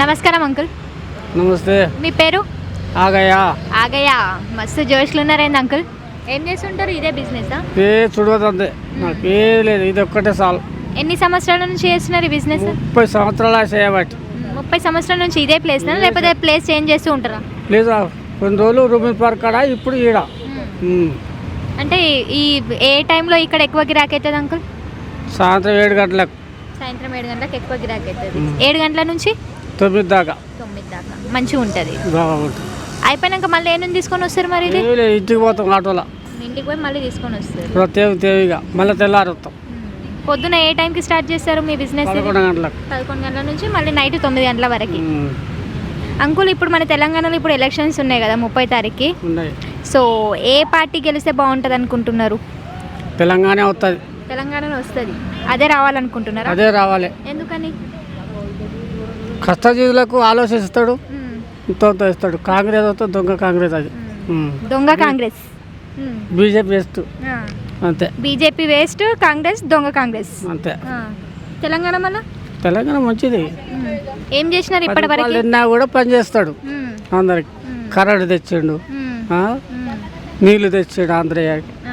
నమస్కారం అంకుల్. నమస్తే. మీ పేరు? ఆగయ్యా. ఆగయ్యా. మస్తు జోష్లు ఉన్నారేంది అంకుల్? ఏం చేస్తుంటారు? ఇదే బిజినెస్? ఏ చూడదంతే నాకు ఏ లేదు ఇది ఒక్కటే చాలు ఎన్ని సంవత్సరాల నుంచి చేస్తున్నారు ఈ బిజినెస్? ముప్పై సంవత్సరాల చేయబట్టి. ముప్పై సంవత్సరాల నుంచి ఇదే ప్లేస్ లేకపోతే ప్లేస్ చేంజ్ చేస్తూ ఉంటారా? లేదు కొన్ని రోజులు రూమిన్ పార్క్ కాడ ఇప్పుడు ఈడ. అంటే ఈ ఏ టైంలో ఇక్కడ ఎక్కువ గిరాకీ అవుతుంది అంకుల్? సాయంత్రం ఏడు గంటలకు. సాయంత్రం ఏడు గంటలకు ఎక్కువ గిరాకీ అవుతుంది ఏడు గంటల నుంచి? తొమ్మిది దాకా తొమ్మిది దాకా మంచిగా ఉంటుంది. బాగుంటుంది అయిపోయినాక మళ్ళీ ఏమేమి తీసుకొని వస్తారు మరి ఇది? ఇంటికి పోతాం ఆటోలో. ఇంటికి పోయి మళ్ళీ తీసుకొని వస్తారు. తేవి తేవిగా. మళ్ళీ తెల్లారి వస్తాం. పొద్దున ఏ టైంకి స్టార్ట్ చేస్తారు మీ బిజినెస్ పదకొండు గంటలకు. పదకొండు గంటల నుంచి మళ్ళీ నైట్ తొమ్మిది గంటల వరకు. అంకుల్ ఇప్పుడు మన తెలంగాణలో ఇప్పుడు ఎలక్షన్స్ ఉన్నాయి కదా ముప్పై తారీఖుకి. ఉన్నాయి. సో ఏ పార్టీ గెలిస్తే బాగుంటుంది అనుకుంటున్నారు? తెలంగాణ వస్తుంది తెలంగాణలో వస్తుంది. అదే రావాలనుకుంటున్నారా? అదే రావాలి. ఎందుకని? కష్టజీవులకు ఆలోచిస్తాడు. ఇంత ఇస్తాడు. కాంగ్రెస్ వస్తే దొంగ కాంగ్రెస్ అది. ఉమ్. దొంగ కాంగ్రెస్. BJP waste. అంతే. బీజేపీ వేస్ట్ కాంగ్రెస్ దొంగ కాంగ్రెస్. అంతే. ఆ. తెలంగాణ మళ్ళా? తెలంగాణ మంచిది. ఏం చేసినారు పది ఇప్పటి వరకు రూపాయలు తిన్నా కూడా పని చేస్తాడు. అందరికి. కరెంట్ తెచ్చిండు. ఆ? నీళ్ళు తెచ్చాడు ఆంధ్రయ్యకి.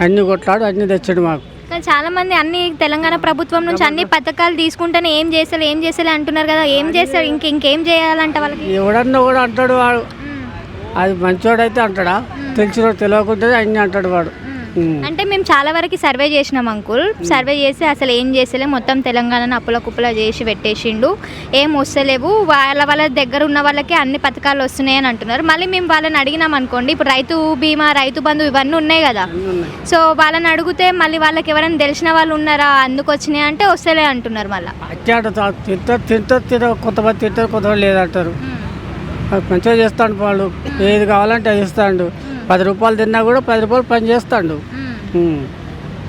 అన్ని కొట్లాడు అన్ని తెచ్చాడు మాకు. కానీ చాలా మంది అన్ని తెలంగాణ ప్రభుత్వం నుంచి అన్ని పథకాలు తీసుకుంటేనే ఏం చేస్తారు ఏం చేస్తలే అంటున్నారు కదా. ఏం చేస్తారు? ఇంక ఇంకేం చేయాలంట వాళ్ళకి? ఎవడన్నా కూడా అంటాడు వాడు. అది మంచోడైతే అంటాడా? తెలిసినోడు తెలియకుంటే అన్ని అంటాడు వాడు. అంటే మేము చాలా వరకు సర్వే చేసినాం అంకుల్. సర్వే చేసి అసలు ఏం చేస్తలే మొత్తం తెలంగాణను అప్పుల కుప్పల చేసి పెట్టేసిండు. ఏం వస్తలేవు. వాళ్ళ వాళ్ళ దగ్గర ఉన్న వాళ్ళకి అన్ని పథకాలు వస్తున్నాయి అని అంటున్నారు. మళ్ళీ మేము వాళ్ళని అడిగినాం అనుకోండి ఇప్పుడు రైతు బీమా రైతు బంధు ఇవన్నీ ఉన్నాయి కదా. సో వాళ్ళని అడిగితే మళ్ళీ వాళ్ళకి ఎవరైనా తెలిసిన వాళ్ళు ఉన్నారా అందుకు వచ్చినాయి అంటే వస్తలే అంటున్నారు మళ్ళీ. తింటారు తింటారు తింటారు కొంతమంది తింటారు కొంతమంది లేదంటారు. అది మంచిగా చేస్తాడు వాళ్ళు ఏది కావాలంటే అది ఇస్తాడు. పది రూపాయలు తిన్నా కూడా పది రూపాయలు పని చేస్తాడు.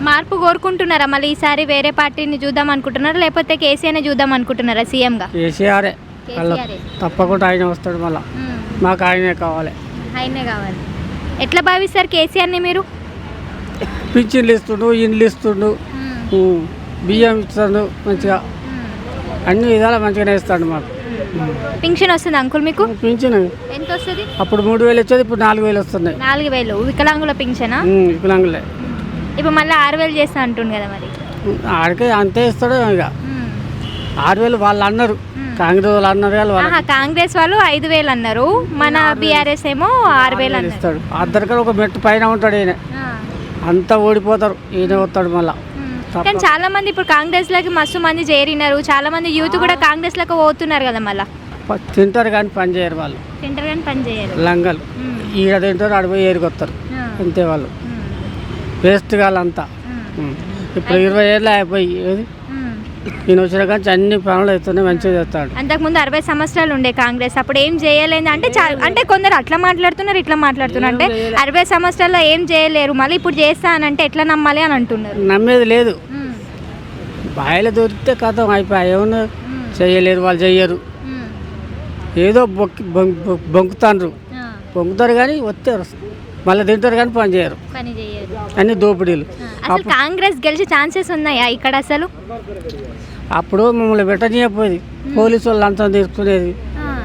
మార్పు కోరుకుంటున్నారా? మళ్ళీ ఈసారి వేరే పార్టీని చూద్దాం అనుకుంటున్నారా? లేకపోతే కేసీఆర్ని చూద్దాం అనుకుంటున్నారా సీఎంగా? కేసీఆరే. వాళ్ళ కేసీఆర్ తప్పకుండా ఆయన వస్తాడు మళ్ళీ. మాకు ఆయనే కావాలి. ఆయనే కావాలి. ఎట్లా భావిస్తారు కేసీఆర్ని మీరు? పింఛన్లు ఇస్తుండు ఇండ్లు ఇస్తుండు. బియ్యం ఇస్తాడు మంచిగా. అన్ని విధాలు మంచిగానే ఇస్తాడు మాకు. పింఛన్ వస్తుంది అంకుల్ మీకు? పింఛన్. ఎంత వస్తుంది అప్పుడు మూడు వేలు వచ్చేది ఇప్పుడు నాలుగు వేలు వస్తున్నాయి. నాలుగు వేలు. వికలాంగుల పింఛనా? వికలాంగులే. ఇప్పుడు మళ్ళీ ఆరు వేలు చేస్తా అంటుంది కదా మరి. ఆడికే అంతే ఇస్తాడు ఇక. ఆరు వేలు వాళ్ళు అన్నారు. కాంగ్రెస్ వాళ్ళు అన్నారు కాంగ్రెస్ వాళ్ళు ఐదు వేలు అన్నారు. మన బీఆర్ఎస్ ఏమో ఆరు వేలు అన్నారు. ఇస్తాడు. అద్దరికీ ఒక మెట్టు పైన ఉంటాడు ఈయన. అంతా ఓడిపోతారు. ఈయన వస్తాడు మళ్ళా. కానీ చాలా మంది ఇప్పుడు కాంగ్రెస్ లకి మస్తు మంది చేరినారు. చాలా మంది యూత్ కూడా కాంగ్రెస్లకు పోతున్నారు కదా మళ్ళా. తింటారు కానీ పని చేయరు వాళ్ళు. తింటారు కానీ పని చేయరు. లంగలు. ఈడ తింటారు ఆడ పోయి ఏరుకొస్తారు. అంతే వాళ్ళు. వేస్ట్. ఉమ్. ఇప్పుడు ఇరవై ఏళ్ళు అయిపోయి ఏది? ఈయన వచ్చిన కానీ అన్ని పనులు అవుతున్నాయి మంచిగా చేస్తాడు. అంతకుముందు అరవై సంవత్సరాలు ఉండే కాంగ్రెస్ అప్పుడు ఏం చేయలేదు అంటే చా- అంటే కొందరు అట్లా మాట్లాడుతున్నారు ఇట్లా మాట్లాడుతున్నారు. అంటే అరవై సంవత్సరాల్లో ఏం చేయలేరు మళ్ళీ ఇప్పుడు చేస్తా అని అంటే ఎట్లా నమ్మాలి అని అంటున్నారు. నమ్మేది లేదు. ఉమ్. బాయిలో దొరికితే కథం అయిపోయి ఏమన్నా. చేయలేరు వాళ్ళు చెయ్యరు. ఉమ్. ఏదో బొక్కి బొంకు బొంకుతాండ్రు. ఆ. బొంకుతారు కానీ వస్తారు మళ్ళీ తింటారు కానీ పని చేయరు. పని చేయరు. అన్ని దోపిడీలు. అసలు కాంగ్రెస్ గెలిచే ఛాన్సెస్ ఉన్నాయా ఇక్కడ అసలు? అప్పుడు మమ్మల్ని పెట్టనీయపోయేది పోలీసు వాళ్ళు లంచం తీసుకునేది.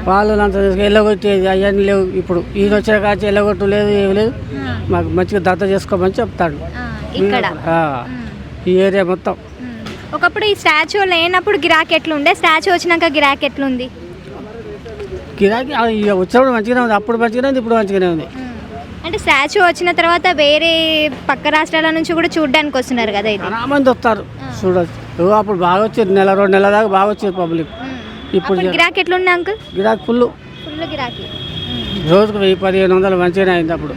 వాళ్ళు లంచం తీసుకుని వెళ్ళగొట్టేది. అవన్నీ లేవు. ఇప్పుడు ఈయన వచ్చిన కాచి వెళ్ళగొట్టు లేదు ఏమి లేదు. మాకు మంచిగా దత్త చేసుకోమని చెప్తాడు. ఇక్కడ. ఈ ఏరియా మొత్తం. ఒకప్పుడు ఈ స్టాచ్యూ లేనప్పుడు గిరాకీ ఎట్లుండే? స్టాచ్యూ వచ్చినాక గిరాకీ ఎట్లుంది? గిరాకీ వచ్చినప్పుడు మంచిగానే ఉంది. అప్పుడు మంచిగానే ఉంది ఇప్పుడు మంచిగానే ఉంది. అంటే స్టాచ్యూ వచ్చిన తర్వాత వేరే పక్క రాష్ట్రాల నుంచి కూడా చూడడానికి వస్తున్నారు కదా ఇది? చాలా మంది వస్తారు. చూడొచ్చు. అప్పుడు బాగా వచ్చేది. నెల రెండు నెలల దాకా బాగా వచ్చేది పబ్లిక్. ఇప్పుడు గిరాకీ ఎట్లుండే అంకుల్? గిరాకీ ఫుల్ ఫుల్ గిరాకీ. రోజుకు వెయ్యి పదిహేను వందలు మంచిగానే అయింది అప్పుడు.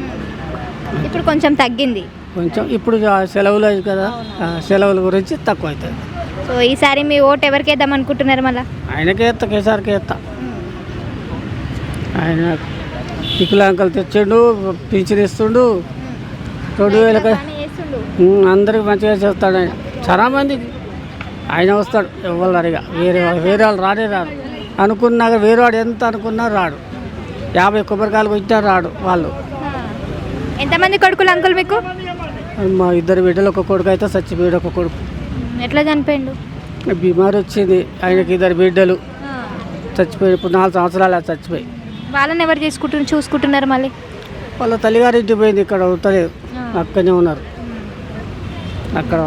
ఇప్పుడు కొంచెం తగ్గింది. కొంచెం ఇప్పుడు సెలవులు కదా. సెలవుల గురించి తక్కువ అవుతుంది సో ఈసారి మీ ఓట్ ఎవరికి వేద్దాం అనుకుంటున్నారు మళ్ళా? ఆయనకే ఎత్తా కేసీఆర్కే ఎత్తా. ఆయన వికలాంకలు తెచ్చిండు పింఛన్ ఇస్తుండు. రెండు వేలకి అందరికి మంచిగా చేస్తాడు ఆయన. చాలా మందికి. ఆయన వస్తాడు ఎవరు అడిగా వేరే వాళ్ళు వేరే వాళ్ళు రానే రాడు అనుకున్నాక వేరే వాడు ఎంత అనుకున్నా రాడు. యాభై కొబ్బరికాయలు వచ్చినా రాడు వాళ్ళు. ఎంతమంది కొడుకులు అంకుల్ మీకు? మా ఇద్దరు బిడ్డలు ఒక కొడుకు అయితే చచ్చిపోయాడు ఒక కొడుకు. ఎట్లా చనిపోయిండు? బీమారి వచ్చింది. ఆయనకి ఇద్దరు బిడ్డలు. చచ్చిపోయి ఇప్పుడు నాలుగు సంవత్సరాలు చచ్చిపోయి. వాళ్ళని ఎవరు చేసుకుంటు చూసుకుంటున్నారు మళ్ళీ? వాళ్ళ తల్లిగారి ఇంటికి పోయింది ఇక్కడ ఉంటలేదు అక్కడనే ఉన్నారు. అక్కడ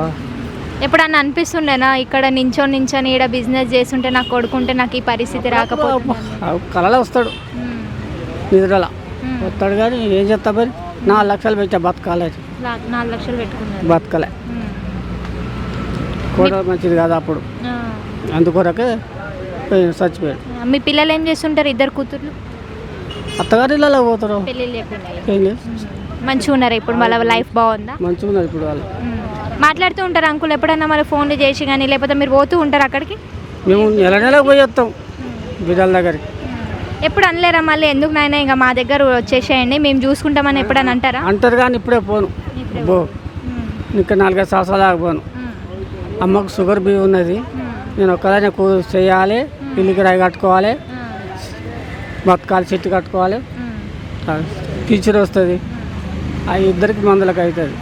ఎప్పుడన్నా అనిపిస్తుండేనా? ఇక్కడ నించొని నించొని ఈడ బిజినెస్ చేస్తుంటే నాకు కొడుకుంటే నాకు ఈ పరిస్థితి రాకపోతుంది కళలో వస్తాడు. నిద్రల. వస్తాడు కానీ ఏం చేస్తా మరి? నాలుగు లక్షలు పెట్టా బతకాలే. నాలుగు లక్షలు పెట్టుకున్నారు. బతకలే. కూడా మంచిది కాదు అప్పుడు. అందుకొరకే పోయి- చచ్చిపోయాడు మీ పిల్లలు ఏం చేస్తుంటారు ఇద్దరు కూతుర్లు? అత్తగారి ఇళ్ళలో పోతారు పెళ్ళిళ్ళు లేకుండా ఏం లేదు మంచిగా ఉన్నారు ఇప్పుడు? వాళ్ళ లైఫ్ బాగుందా? మంచిగా ఉన్నారు ఇప్పుడు వాళ్ళు. మాట్లాడుతూ ఉంటారు అంకుల్? ఎప్పుడన్నా మరి ఫోన్లు చేసి కానీ లేకపోతే మీరు పోతూ ఉంటారు అక్కడికి? మేము నెల నెలకు పోయి వస్తాం బిడ్డల దగ్గరికి. ఎప్పుడు అనలేరా మళ్ళీ? ఎందుకు నాయన ఇంకా మా దగ్గర వచ్చేసేయండి మేము చూసుకుంటామని ఎప్పుడని అంటారా? అంటారు కానీ ఇప్పుడే పోను. బో. ఇంకా నాలుగైదు సంవత్సరాలు ఆగిపోను. అమ్మకు షుగర్ బీ ఉన్నది. నేను ఒక్కదాన్ని చేయాలి ఇల్లుకి రాయి కట్టుకోవాలి. బతకాలి చెట్టు కట్టుకోవాలి. టీచర్ వస్తుంది. ఆ ఇద్దరికి మందులకు అవుతుంది